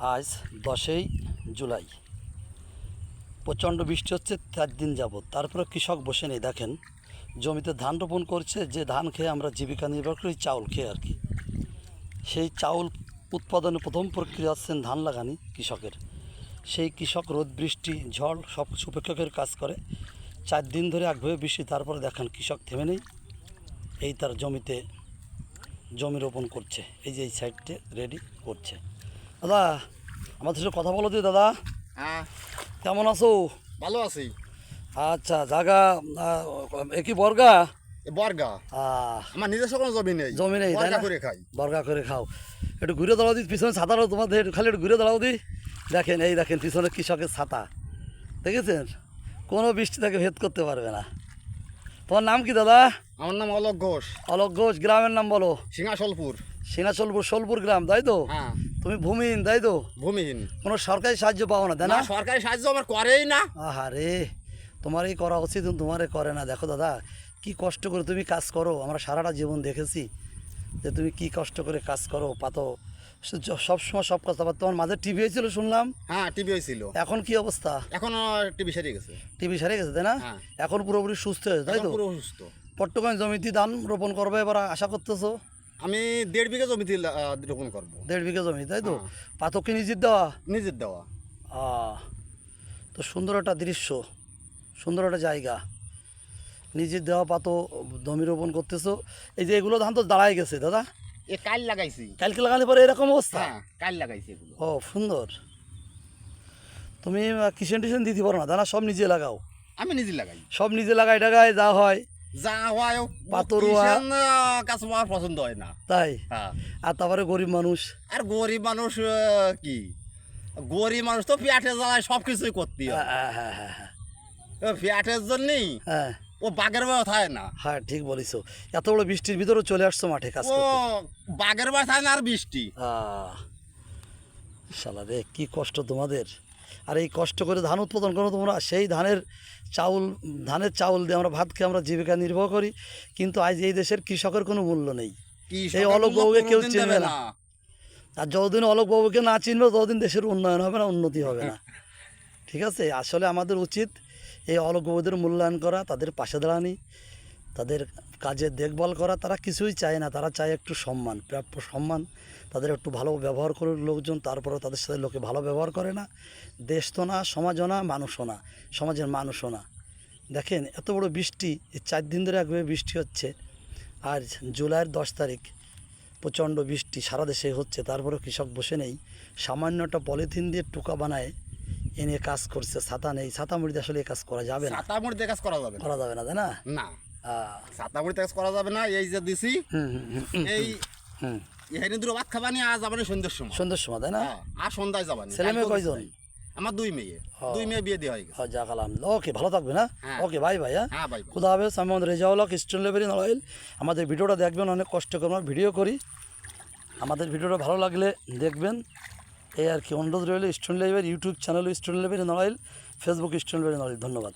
আজ দশই জুলাই। প্রচণ্ড বৃষ্টি হচ্ছে, চার দিন যাবৎ। তারপরে কৃষক বসে নেই, দেখেন। জমিতে ধান রোপণ করছে, যে ধান খেয়ে আমরা জীবিকা নির্ভর করি, চাউল খেয়ে আর কি। সেই চাউল উৎপাদনে প্রথম প্রক্রিয়া হচ্ছেন ধান লাগানি কৃষকের। সেই কৃষক রোদ, বৃষ্টি, ঝড় সব কিছু উপেক্ষা করে কাজ করে। চার দিন ধরে একভাবে বৃষ্টি, তারপরে দেখেন কৃষক থেমে নেই। এই তার জমিতে জমি রোপণ করছে। এই যে এই সাইডটে রেডি করছে। দাদা আমাদের সাথে কথা বলো দি দাদা। হ্যাঁ। কেমন আছো? ভালো আছি। আচ্ছা জায়গা একই বর্গা? বর্গা। আমার নিজস্ব কোনো জমি নেই। জমি নেই বর্গা করে খাই। বর্গা করে খাও। একটু ঘুরে দাঁড়াও দি পিছনে ছাতারও তোমাদের খালি একটু ঘুরে দাঁড়াও দি। দেখেন এই দেখেন পিছনে কৃষকের ছাতা। দেখেছেন? কোনো বৃষ্টি তাকে ভেদ করতে পারবে না। তোমার নাম কি দাদা? আমার নাম অলোক ঘোষ। অলোক ঘোষ গ্রামের নাম বলো। সিংহাসলপুর। সিনাচলপুর সোলপুর গ্রাম তাই তো? হ্যাঁ। তুমি ভূমিহীন তাই তো? ভূমিহীন। কোনো সরকারি সাহায্য পাও না তাই না? সরকারি সাহায্য আমার করেই না। আহারে তোমারই করা উচিত তোমারে করে না। দেখো দাদা কি কষ্ট করে তুমি কাজ করো। আমরা সারাটা জীবন দেখেছি যে তুমি কি কষ্ট করে কাজ করো পাতো। সব সময় সব কাজ আবার তোমার মাঝে টিভি হয়েছিল শুনলাম। হ্যাঁ টিভি হয়েছিল। এখন কি অবস্থা? এখন টিভি সেরে গেছে। টিভি সারে গেছে তাই না? হ্যাঁ। এখন পুরোপুরি সুস্থ হয়েছে তাই তো? পুরো সুস্থ। পট্টগঞ্জ জমিতে ধান রোপণ করবে এবার আশা করতেছো? আমি দেড় বিঘা জমিতে রোপণ করব। দেড় বিঘা জমি তাই তো? হ্যাঁ। পাতক কি নিজের দেওয়া? নিজের দেওয়া। আহ, তো সুন্দর একটা দৃশ্য সুন্দর একটা জায়গা। নিজের দেওয়া পাতো জমি রোপণ করতেছো। এই যে এগুলো ধান তো দাঁড়ায় গেছে দাদা। এ কাল লাগাইছি। কালকে লাগালে পরে এরকম অবস্থা? হ্যাঁ কাল লাগাইছি এগুলো। ও সুন্দর। তুমি কিষেন টিসেন দিতে পারো না দাদা সব নিজে লাগাও। আমি নিজে লাগাই। সব নিজে লাগাই টাগায় যা হয়। যা হয় পাতরুয়া। কাছে আমার পছন্দ হয় না। তাই? হ্যাঁ। আর তারপরে গরিব মানুষ? আর গরিব মানুষ কি? গরিব মানুষ তো জ্বালায় সব কিছুই করতে হয়। হ্যাঁ হ্যাঁ ও পেটের জন্যই হ্যাঁ। ও বাঘের থাকে না। হ্যাঁ ঠিক বলিস এত বড় বৃষ্টির ভিতরে চলে আসছো মাঠে কাজ ও বাঘের বায় থাকে না আর বৃষ্টি। শালা রে কি কষ্ট তোমাদের। আর এই কষ্ট করে ধান উৎপাদন করো তোমরা সেই ধানের চাউল ধানের চাউল দিয়ে আমরা ভাত খেয়ে আমরা জীবিকা নির্বাহ করি। কিন্তু আজ এই দেশের কৃষকের কোনো মূল্য নেই। এই সরকার অলোক মূল্য বাবুকে কেউ চিনবে না। আর যতদিন অলোকবাবুকে না চিনবে ততদিন দেশের উন্নয়ন হবে না উন্নতি হবে না। ঠিক আছে? আসলে আমাদের উচিত এই অলোকবাবুদের মূল্যায়ন করা তাদের পাশে দাঁড়ানি। তাদের কাজের দেখভাল করা তারা কিছুই চায় না। তারা চায় একটু সম্মান প্রাপ্য সম্মান। তাদের একটু ভালো ব্যবহার করে লোকজন তারপরে তাদের সাথে লোকে ভালো ব্যবহার করে না। দেশ তো না সমাজও না মানুষও না সমাজের মানুষও না। দেখেন এত বড় বৃষ্টি এই চার দিন ধরে একভাবে বৃষ্টি হচ্ছে। আর জুলাইয়ের দশ তারিখ প্রচণ্ড বৃষ্টি সারা দেশে হচ্ছে তারপরে কৃষক বসে নেই। সামান্য একটা পলিথিন দিয়ে টুকা বানায় এনে কাজ করছে ছাতা নেই ছাতা মুড়িতে আসলে এই কাজ করা যাবে না। ছাতা মুড়িতে কাজ করা যাবে করা যাবে না তাই না? না। মুড়িতে কাজ করা যাবে না এই যে দিছি এই এখানে দুটো ভাত খাবানি আজ যাবানি সন্ধ্যের সময়। সন্ধ্যের সময় তাই না? হ্যাঁ, আর সন্ধ্যায় যাবানি ছেলে মেয়ে কয়জন? আমার দুই মেয়ে দুই মেয়ে বিয়ে দেওয়া হয়ে গেছে। ও যা কালাম। ওকে ভালো থাকবে না? হ্যাঁ। ওকে বাই ভাই হ্যাঁ? হ্যাঁ ভাই খুদা হাফেজ আমি আমাদের রেজাউল হক স্টুডেন্ট লেভেল নড়াইল আমাদের ভিডিওটা দেখবেন অনেক কষ্ট করে আমরা ভিডিও করি। আমাদের ভিডিওটা ভালো লাগলে দেখবেন। এই আর কি অনুরোধ রইল student level YouTube channel student level Narail Facebook student level Narail ধন্যবাদ।